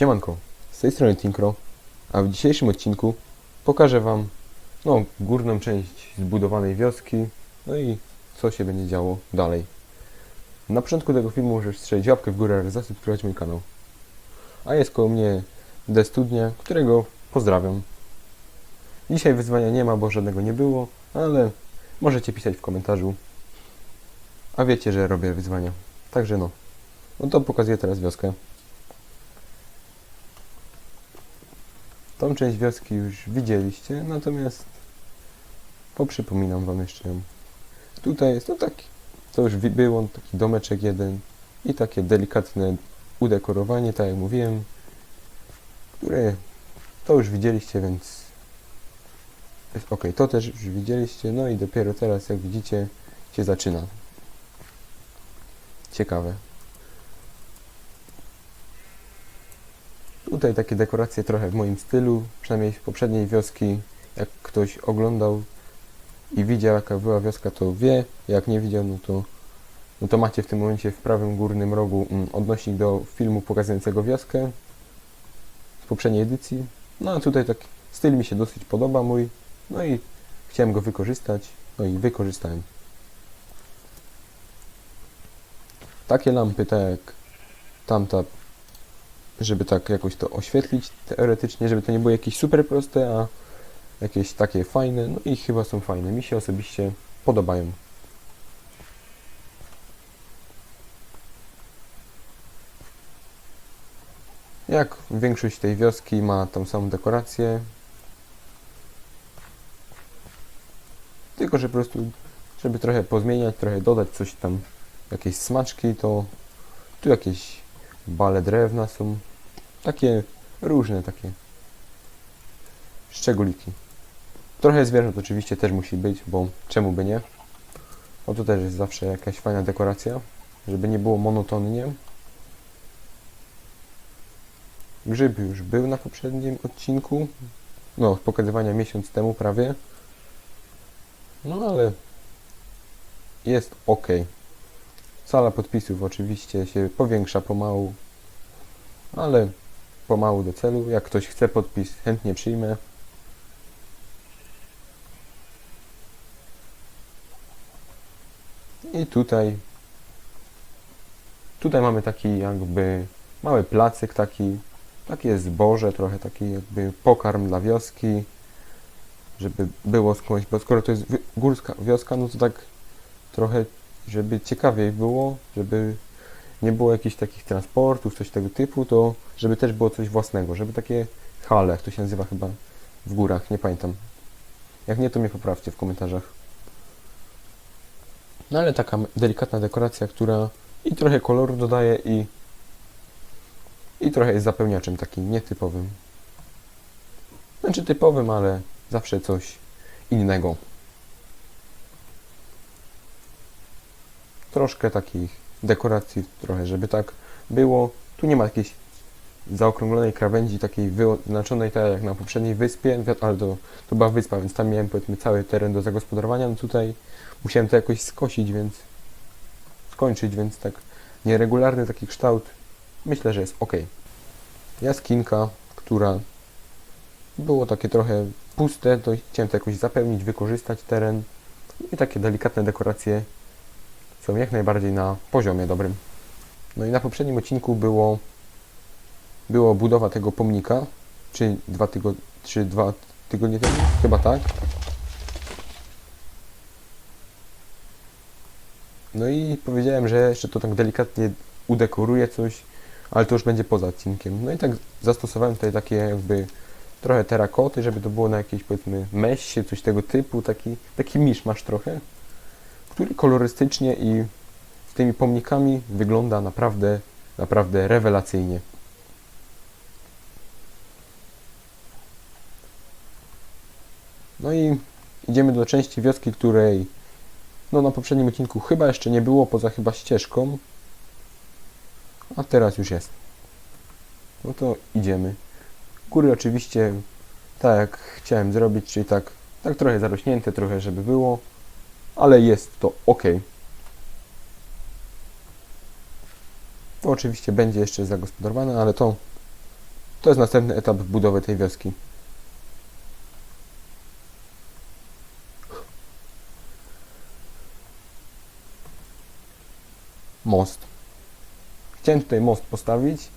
Siemanko, z tej strony Tinkro, a w dzisiejszym odcinku pokażę Wam no, górną część zbudowanej wioski, no i co się będzie działo dalej. Na początku tego filmu możesz strzelić łapkę w górę oraz zasubskrybować mój kanał. A jest koło mnie D Studnia, którego pozdrawiam. Dzisiaj wyzwania nie ma, bo żadnego nie było, ale możecie pisać w komentarzu. A wiecie, że robię wyzwania. Także no. No to pokazuję teraz wioskę. Tą część wioski już widzieliście, natomiast poprzypominam wam jeszcze ją. Tutaj jest to taki, to już było, taki domeczek jeden i takie delikatne udekorowanie, tak jak mówiłem, które to już widzieliście, więc ok, to też już widzieliście, no i dopiero teraz, jak widzicie, się zaczyna. Ciekawe. Tutaj takie dekoracje trochę w moim stylu, przynajmniej z poprzedniej wioski. Jak ktoś oglądał i widział jaka była wioska, to wie. Jak nie widział, no to, no to macie w tym momencie w prawym górnym rogu mm, odnośnik do filmu pokazującego wioskę z poprzedniej edycji. No a tutaj tak styl mi się dosyć podoba mój. No i chciałem go wykorzystać. No i wykorzystałem. Takie lampy, tak jak tamta żeby tak jakoś to oświetlić teoretycznie, żeby to nie było jakieś super proste, a jakieś takie fajne, no i chyba są fajne. Mi się osobiście podobają. Jak większość tej wioski ma tą samą dekorację. Tylko, że po prostu, żeby trochę pozmieniać, trochę dodać coś tam, jakieś smaczki, to tu jakieś bale drewna są. Takie różne takie szczególiki. Trochę zwierząt oczywiście też musi być, bo czemu by nie? O to też jest zawsze jakaś fajna dekoracja, żeby nie było monotonnie. Grzyb już był na poprzednim odcinku. No, pokazywania miesiąc temu prawie. No ale jest ok. Sala podpisów oczywiście się powiększa pomału, ale pomału do celu. Jak ktoś chce podpis, chętnie przyjmę. I tutaj tutaj mamy taki jakby mały placyk taki takie zboże, trochę taki jakby pokarm dla wioski, żeby było skądś, bo skoro to jest górska wioska, no to tak trochę, żeby ciekawiej było, żeby nie było jakichś takich transportów, coś tego typu, to żeby też było coś własnego, żeby takie hale, jak to się nazywa chyba w górach, nie pamiętam. Jak nie, to mnie poprawcie w komentarzach. No ale taka delikatna dekoracja, która i trochę koloru dodaje i i trochę jest zapełniaczem takim nietypowym. Znaczy typowym, ale zawsze coś innego. Troszkę takich dekoracji, trochę, żeby tak było. Tu nie ma jakiejś zaokrąglonej krawędzi, takiej wyznaczonej, tak jak na poprzedniej wyspie, ale to, to była wyspa, więc tam miałem powiedzmy cały teren do zagospodarowania. No tutaj musiałem to jakoś skosić, więc skończyć, więc tak nieregularny taki kształt myślę, że jest ok. Jaskinka, która było takie trochę puste, to chciałem to jakoś zapełnić, wykorzystać teren i takie delikatne dekoracje są jak najbardziej na poziomie dobrym. No i na poprzednim odcinku było, było budowa tego pomnika, czy dwa, tygo, czy dwa tygodnie temu? Chyba tak. No i powiedziałem, że jeszcze to tak delikatnie udekoruję coś, ale to już będzie poza odcinkiem. No i tak zastosowałem tutaj takie jakby trochę terakoty, żeby to było na jakiejś powiedzmy meście, coś tego typu, taki, taki miszmasz trochę, który kolorystycznie i z tymi pomnikami wygląda naprawdę, naprawdę rewelacyjnie. No i idziemy do części wioski, której no na poprzednim odcinku chyba jeszcze nie było, poza chyba ścieżką, a teraz już jest. No to idziemy. Góry oczywiście tak jak chciałem zrobić, czyli tak, tak trochę zarośnięte, trochę żeby było, ale jest to ok. Oczywiście będzie jeszcze zagospodarowane, ale to To jest następny etap budowy tej wioski. Most. Chciałem tutaj most postawić,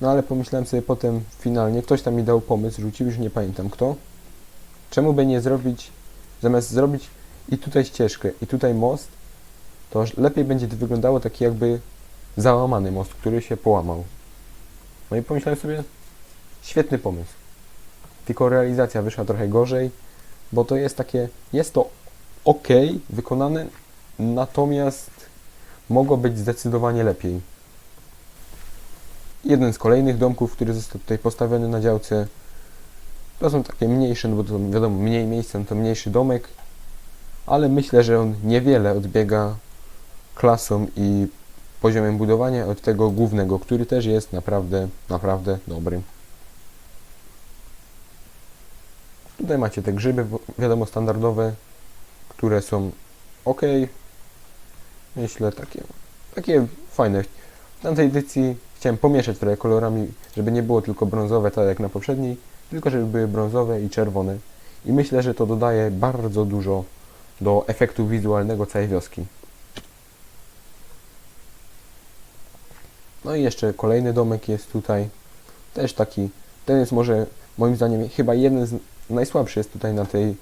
no ale pomyślałem sobie potem finalnie, ktoś tam mi dał pomysł, rzucił, już nie pamiętam kto. Czemu by nie zrobić, zamiast zrobić i tutaj ścieżkę, i tutaj most, to lepiej będzie to wyglądało taki jakby załamany most, który się połamał. No i pomyślałem sobie, świetny pomysł. Tylko realizacja wyszła trochę gorzej, bo to jest takie, jest to ok wykonane, natomiast mogło być zdecydowanie lepiej. Jeden z kolejnych domków, który został tutaj postawiony na działce, to są takie mniejsze, no bo to wiadomo, mniej miejsca, no to mniejszy domek, ale myślę, że on niewiele odbiega klasą i poziomem budowania od tego głównego, który też jest naprawdę, naprawdę dobry. Tutaj macie te grzyby, wiadomo, standardowe, które są ok. Myślę, takie, takie fajne. W tamtej edycji chciałem pomieszać trochę kolorami, żeby nie było tylko brązowe, tak jak na poprzedniej, tylko żeby były brązowe i czerwone. I myślę, że to dodaje bardzo dużo do efektu wizualnego całej wioski. No i jeszcze kolejny domek jest tutaj. Też taki. Ten jest może moim zdaniem chyba jeden z najsłabszy jest tutaj na tej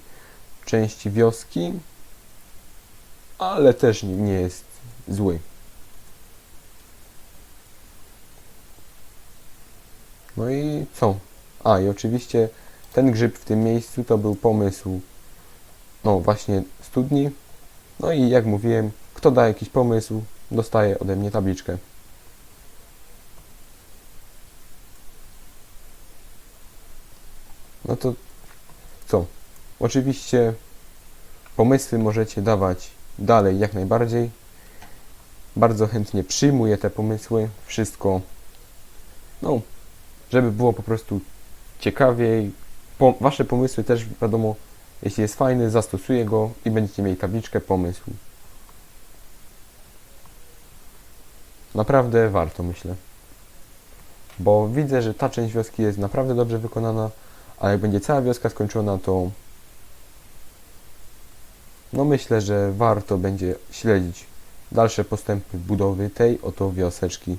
części wioski. Ale też nie jest zły. No i co? A i oczywiście ten grzyb w tym miejscu to był pomysł no właśnie studni. No i jak mówiłem, kto da jakiś pomysł, dostaje ode mnie tabliczkę. No to co? Oczywiście pomysły możecie dawać dalej jak najbardziej. Bardzo chętnie przyjmuję te pomysły, wszystko. No, żeby było po prostu ciekawiej. Po, wasze pomysły też wiadomo, jeśli jest fajny, zastosuję go i będziecie mieli tabliczkę pomysł. Naprawdę warto, myślę. Bo widzę, że ta część wioski jest naprawdę dobrze wykonana, a jak będzie cała wioska skończona, to no myślę, że warto będzie śledzić dalsze postępy budowy tej oto wioseczki.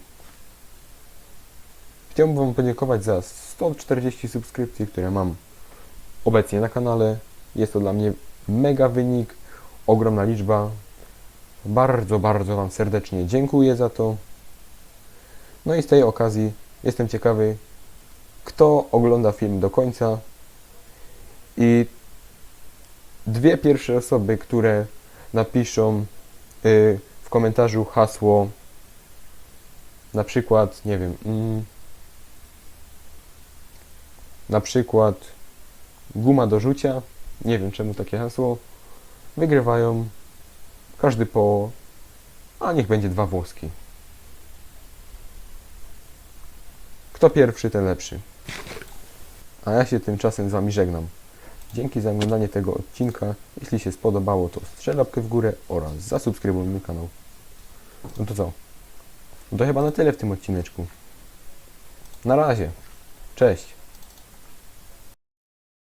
Chciałbym Wam podziękować za 140 subskrypcji, które mam obecnie na kanale. Jest to dla mnie mega wynik, ogromna liczba. Bardzo, bardzo Wam serdecznie dziękuję za to. No i z tej okazji jestem ciekawy, kto ogląda film do końca. I dwie pierwsze osoby, które napiszą y, w komentarzu hasło, na przykład, nie wiem, mm, na przykład guma do rzucia, nie wiem czemu takie hasło, wygrywają każdy po, a niech będzie dwa włoski. Kto pierwszy, ten lepszy. A ja się tymczasem z Wami żegnam. Dzięki za oglądanie tego odcinka. Jeśli się spodobało, to strzel w górę oraz zasubskrybuj mój kanał. No to co? No to chyba na tyle w tym odcineczku. Na razie. Cześć.